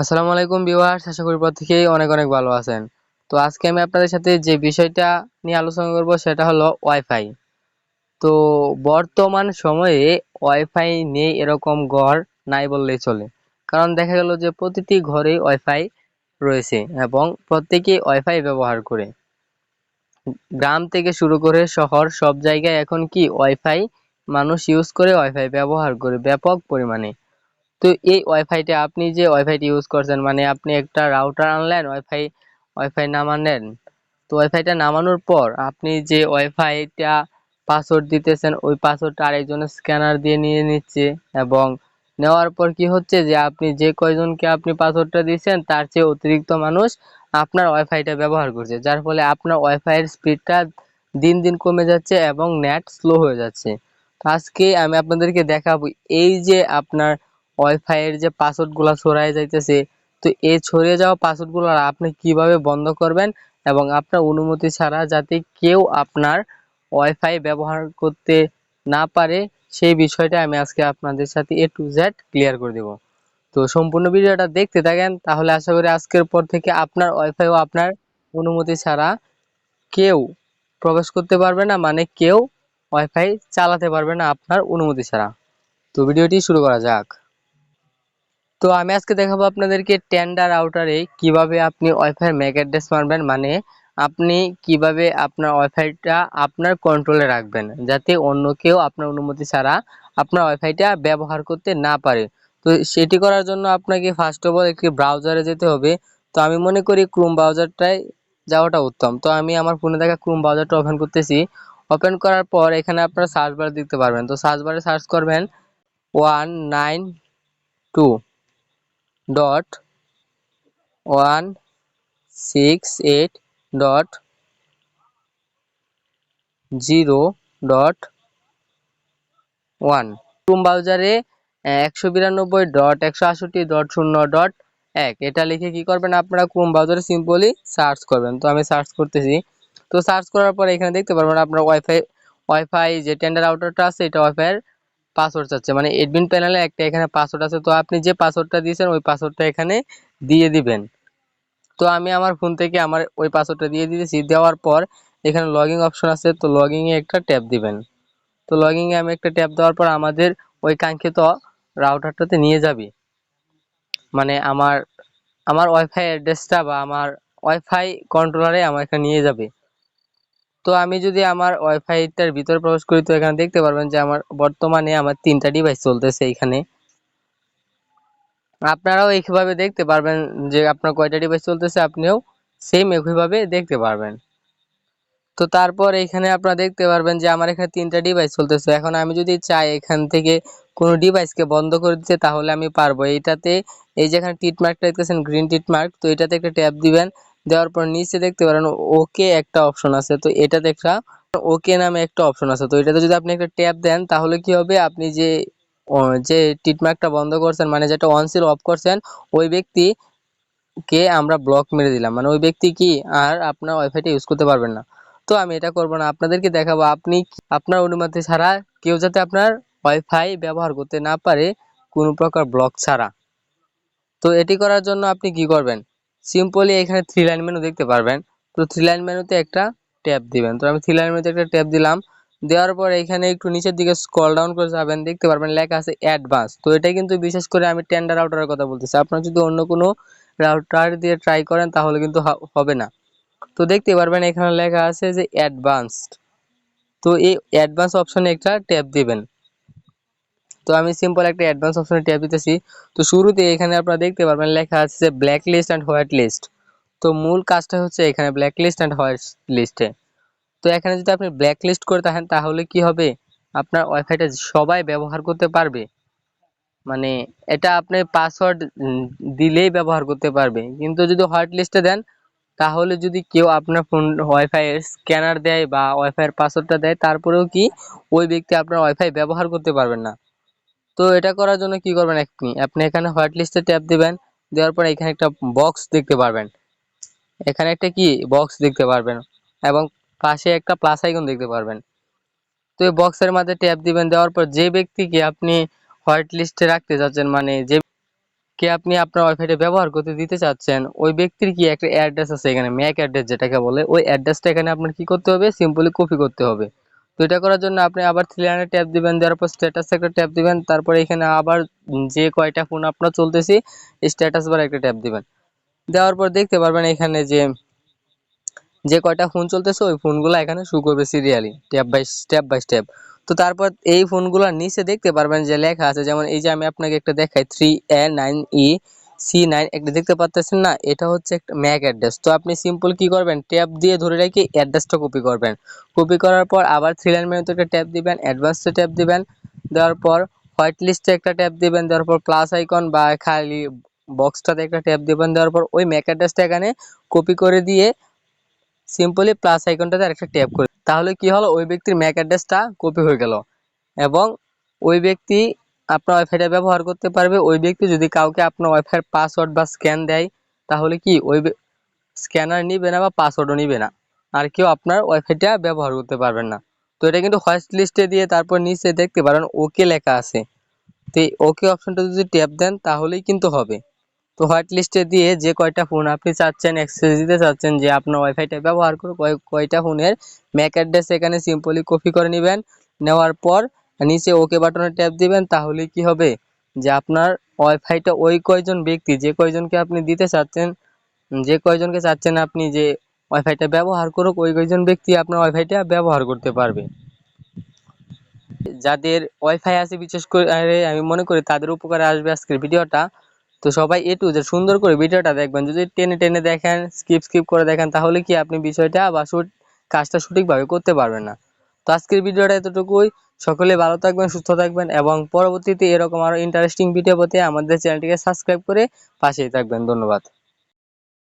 আসসালামু আলাইকুম ভিউয়ার্স, আশা করি প্রত্যেকেই অনেক অনেক ভালো আছেন। তো আজকে আমি আপনাদের সাথে যে বিষয়টা নিয়ে আলোচনা করব সেটা হলো ওয়াইফাই। তো বর্তমান সময়ে ওয়াইফাই নেই এরকম ঘর নাই বললেই চলে। কারণ দেখা গেল যে প্রতিটি ঘরেই ওয়াইফাই রয়েছে এবং প্রত্যেকেই ওয়াইফাই ব্যবহার করে। গ্রাম থেকে শুরু করে শহর, সব জায়গায় এখন কি ওয়াইফাই মানুষ ইউজ করে ওয়াইফাই ব্যবহার করে ব্যাপক পরিমাণে। তো এই ওয়াইফাইটা আপনি যে ওয়াইফাইটি ইউজ করছেন মানে আপনি একটা রাউটার আনলেন ওয়াইফাই ওয়াইফাই নামালেন, তো ওয়াইফাইটা নামানোর পর আপনি যে ওয়াইফাইটা পাসওয়ার্ড দিতেছেন, ওই পাসওয়ার্ডটা আরেকজনের স্ক্যানার দিয়ে নিয়ে নিচ্ছে এবং নেওয়ার পর কি হচ্ছে যে আপনি যে কয়জনকে আপনি পাসওয়ার্ডটা দিয়েছেন, তার চেয়ে অতিরিক্ত মানুষ আপনার ওয়াইফাইটা ব্যবহার করছে, যার ফলে আপনার ওয়াইফাইয়ের স্পিডটা দিন দিন কমে যাচ্ছে এবং নেট স্লো হয়ে যাচ্ছে। আজকে আমি আপনাদেরকে দেখাবো এই যে আপনার ওয়াইফাই এর যে পাসওয়ার্ডগুলো ছড়ায় যাইতেছে, তো এই ছড়িয়ে যাওয়া পাসওয়ার্ডগুলো আপনি কীভাবে বন্ধ করবেন এবং আপনার অনুমতি ছাড়া যাতে কেউ আপনার ওয়াইফাই ব্যবহার করতে না পারে, সেই বিষয়টা আমি আজকে আপনাদের সাথে এ টু জেড ক্লিয়ার করে দেব। তো সম্পূর্ণ ভিডিওটা দেখতে থাকেন, তাহলে আশা করি আজকের পর থেকে আপনার ওয়াইফাই ও আপনার অনুমতি ছাড়া কেউ প্রবেশ করতে পারবে না মানে কেউ ওয়াইফাই চালাতে পারবে না আপনার অনুমতি ছাড়া। তো ভিডিওটি শুরু করা যাক। তো আমি আজকে দেখাবো আপনাদেরকে টেন্ডার আউটারে কীভাবে আপনি ওয়াইফাই ম্যাক অ্যাড্রেস মারবেন মানে আপনি কীভাবে আপনার ওয়াইফাইটা আপনার কন্ট্রোলে রাখবেন, যাতে অন্য কেউ আপনার অনুমতি ছাড়া আপনার ওয়াইফাইটা ব্যবহার করতে না পারে। তো সেটি করার জন্য আপনাকে ফার্স্ট অফ অল একটি ব্রাউজারে যেতে হবে। তো আমি মনে করি ক্রোম ব্রাউজারটাই যাওয়াটা উত্তম। তো আমি আমার ফোনে দেখা ক্রোম ব্রাউজারটা ওপেন করতেছি। ওপেন করার পর এখানে আপনারা সার্চ বার দেখতে পারবেন। তো সার্চ বারে সার্চ করবেন one nine two dot one six eight dot zero dot one chrome ব্রাউজারে একশো বিরানব্বই ডট একশো আষট্টি ডট শূন্য ডট এক। এটা লিখে কি করবেন আপনারা? ক্রোম ব্রাউজারে সিম্পলি সার্চ করবেন। তো আমি সার্চ করতেছি। তো সার্চ করার পরে এখানে দেখতে পারবেন আপনার ওয়াইফাই ওয়াইফাই যে টেন্ডার আউটারটা আছে, এটা ওয়াইফাইয়ের পাসওয়ার্ড চাচ্ছে। মানে এডমিন প্যানেলে একটা এখানে পাসওয়ার্ড আছে। তো আপনি যে পাসওয়ার্ডটা দিয়েছেন, ওই পাসওয়ার্ডটা এখানে দিয়ে দিবেন। তো আমি আমার ফোন থেকে আমার ওই পাসওয়ার্ডটা দিয়ে দিয়েছি। দেওয়ার পর এখানে লগইন অপশন আছে। তো লগইনে একটা ট্যাপ দিবেন। তো লগইনে আমি একটা ট্যাপ দেওয়ার পর আমাদের ওই কাঙ্ক্ষিত রাউটারটাতে নিয়ে যাবে। মানে আমার আমার ওয়াইফাই অ্যাড্রেসটা বা আমার ওয়াইফাই কন্ট্রোলারে আমার এখানে নিয়ে যাবে। তো আমি যদি আমার ওয়াইফাইটার ভিতরে প্রবেশ করি, তো এখানে দেখতে পারবেন যে আমার বর্তমানে আমার তিনটা ডিভাইস চলতেছে এখানে। আপনারাও এইভাবে দেখতে পারবেন যে আপনার কয়টা ডিভাইস চলতেছে, আপনিও সেম একইভাবে দেখতে পারবেন। তো তারপর এখানে আপনারা দেখতে পারবেন যে আমার এখানে তিনটা ডিভাইস চলতেছে। এখন আমি যদি চাই এখান থেকে কোনো ডিভাইসকে বন্ধ করে দিতে, তাহলে আমি পারব। এইটাতে এই যেখানে টিটমার্কটা দেখতেছেন গ্রিন টিটমার্ক, তো এটাতে একটা ট্যাপ দিবেন। দেওয়ার পর নিচে দেখতে পারেন ওকে একটা অপশন আছে, তো এটাতে একটা ওকে নামে একটা অপশন আছে। তো এটাতে যদি আপনি একটা ট্যাপ দেন, তাহলে কি হবে? আপনি যে যে টিটমার্কটা বন্ধ করছেন মানে যেটা অন ছিল অফ করছেন, ওই ব্যক্তি কে আমরা ব্লক মেরে দিলাম। মানে ওই ব্যক্তি কি? আর আপনার ওয়াইফাইটা ইউজ করতে পারবেন না। তো আমি এটা করব না। আপনাদেরকে দেখাবো, আপনি আপনার অনুমতি ছাড়া কেউ যাতে আপনার ওয়াইফাই ব্যবহার করতে না পারে, কোনো প্রকার ব্লক ছাড়া। তো এটি করার জন্য আপনি কি করবেন? সিম্পলি এখানে থ্রি লাইন মেনু দেখতে পারবেন। তো থ্রি লাইন মেনুতে একটা ট্যাপ দিবেন। তো আমি থ্রি লাইন মেনুতে একটা ট্যাপ দিলাম। দেওয়ার পর এখানে একটু নিচের দিকে স্ক্রল ডাউন করে যাবেন। দেখতে পারবেন লেখা আছে অ্যাডভান্স তো এটা কিন্তু বিশেষ করে আমি টেন্ডার আউটারের কথা বলতেছি। আপনার যদি অন্য কোনো রাউটার দিয়ে ট্রাই করেন, তাহলে কিন্তু হবে না। তো দেখতে পারবেন এখানে লেখা আছে যে অ্যাডভান্সড তো এই অ্যাডভান্স অপশনে একটা ট্যাপ দিবেন। তো আমি সিম্পল একটা অ্যাডভান্স অপশনে ট্যাপ দিতেছি। তো শুরুতে এখানে আপনারা দেখতে পারবেন লেখা আছে যে black list and white list তো মূল কাজটা হচ্ছে এখানে ব্ল্যাক লিস্ট অ্যান্ড হোয়াইট লিস্টে তো এখানে যদি আপনি ব্ল্যাক লিস্ট করে থাকেন, তাহলে কি হবে? আপনার ওয়াইফাইটা সবাই ব্যবহার করতে পারবে। মানে এটা আপনি পাসওয়ার্ড দিলেই ব্যবহার করতে পারবে। কিন্তু যদি হোয়াইট লিস্টে দেন, তাহলে যদি কেউ আপনার ফোন ওয়াইফাইয়ের স্ক্যানার দেয় বা ওয়াইফাইয়ের পাসওয়ার্ডটা দেয়, তারপরেও কি ওই ব্যক্তি আপনার ওয়াইফাই ব্যবহার করতে পারবেন না। তো এটা করার জন্য কি করবেন? আপনি আপনি এখানে হোয়াইট লিস্টে ট্যাপ দিবেন, দেওয়ার পর এখানে একটা বক্স দেখতে পারবেন। এখানে একটা কি? বক্স দেখতে পারবেন এবং পাশে একটা প্লাস আইকন দেখতে পারবেন। তো এই বক্সের মধ্যে ট্যাপ দিবেন, দেওয়ার পর যে ব্যক্তিকে আপনি হোয়াইট লিস্টে রাখতে চাচ্ছেন মানে যে কে আপনি আপনার ওয়াইফাইটা ব্যবহার করতে দিতে চাচ্ছেন, ওই ব্যক্তির কি একটা অ্যাড্রেস আছে এখানে? ম্যাক অ্যাড্রেস যেটাকে বলে, ওই অ্যাড্রেসটা এখানে আপনার কি করতে হবে? সিম্পলি কপি করতে হবে। তো এটা করার জন্য আপনি আবার থ্রি ট্যাপ দিবেন, দেওয়ার পর স্ট্যাটাস একটা ট্যাপ দিবেন, তারপরে এখানে আবার যে কয়টা ফোন আপনার চলতেছি স্ট্যাটাস বার একটা ট্যাপ দিবেন। দেওয়ার পর দেখতে পারবেন এখানে যে যে কয়টা ফোন চলতেছে, ওই ফোনগুলো এখানে শু করবে serially step by step by step তো তারপর এই ফোনগুলোর নিচে দেখতে পারবেন যে লেখা আছে, যেমন এই যে আমি আপনাকে একটা দেখাই three A nine E C nine একটা দেখতে পাচ্ছেন না, এটা হচ্ছে একটা ম্যাক অ্যাড্রেস তো আপনি সিম্পল কি করবেন? ট্যাপ দিয়ে ধরে রেখে অ্যাড্রেসটা কপি করবেন। কপি করার পর আবার থ্রি লাইন মেনুতে একটা ট্যাপ দিবেন অ্যাডভান্সে ট্যাপ দিবেন, দেওয়ার পর হোয়াইট লিস্টে একটা ট্যাপ দিবেন, দেওয়ার পর প্লাস আইকন বা খালি বক্সটাতে একটা ট্যাপ দিবেন, দেওয়ার পর ওই ম্যাক অ্যাড্রেসটা এখানে কপি করে দিয়ে সিম্পলি প্লাস আইকনটাতে আরেকটা ট্যাপ করে তাহলে কি হলো? ওই ব্যক্তির ম্যাক অ্যাড্রেসটা কপি হয়ে গেল। এবং ওই ব্যক্তি আপনার ওয়াইফাইটা ব্যবহার করতে পারবে। ওই ব্যক্তি যদি কাউকে আপনার ওয়াইফাইয়ের পাসওয়ার্ড বা স্ক্যান দেয়, তাহলে কি ওই স্ক্যানার নিবে না বা পাসওয়ার্ডও নিবে না। আর কেউ আপনার ওয়াইফাইটা ব্যবহার করতে পারবেন না। তো এটা কিন্তু হোয়াইট লিস্টে দিয়ে তারপর নিচে দেখতে পারেন ওকে লেখা আছে। তো এই ওকে অপশনটা যদি ট্যাপ দেন, তাহলেই কিন্তু হবে। তো হোয়াইট লিস্টে দিয়ে যে কয়টা ফোন আপনি চাচ্ছেন অ্যাক্সেস দিতে চাচ্ছেন, যে আপনার ওয়াইফাইটা ব্যবহার করে কয়- কয়টা ফোনের ম্যাক অ্যাড্রেস এখানে সিম্পলি কপি করে নেবেন। নেওয়ার পর নিচে ওকে বাটনে ট্যাপ দিবেন, তাহলে কি হবে? যে আপনার ওয়াইফাইটা ওই কয়জন ব্যক্তি, যে কয়জনকে আপনি দিতে চাচ্ছেন, যে কয়জনকে চাচ্ছেন আপনি যে ওয়াইফাইটা ব্যবহার করুক, ওই কয়জন ব্যক্তি আপনার ওয়াইফাইটা ব্যবহার করতে পারবে। যাদের ওয়াইফাই আছে, বিশেষ করে আমি মনে করি তাদের উপকারে আসবে আজকের ভিডিওটা। তো সবাই এ টু যে সুন্দর করে ভিডিওটা দেখবেন। যদি টেনে টেনে দেখেন স্কিপ স্কিপ করে দেখেন, তাহলে কি আপনি বিষয়টা বা কাজটা সঠিকভাবে করতে পারবেন না। তো আজকের ভিডিওটা এতটুকুই। সকলে ভালো থাকবেন, সুস্থ থাকবেন এবং পরবর্তীতে এরকম আরও ইন্টারেস্টিং ভিডিও পেতে আমাদের চ্যানেলটিকে সাবস্ক্রাইব করে পাশেই থাকবেন। ধন্যবাদ।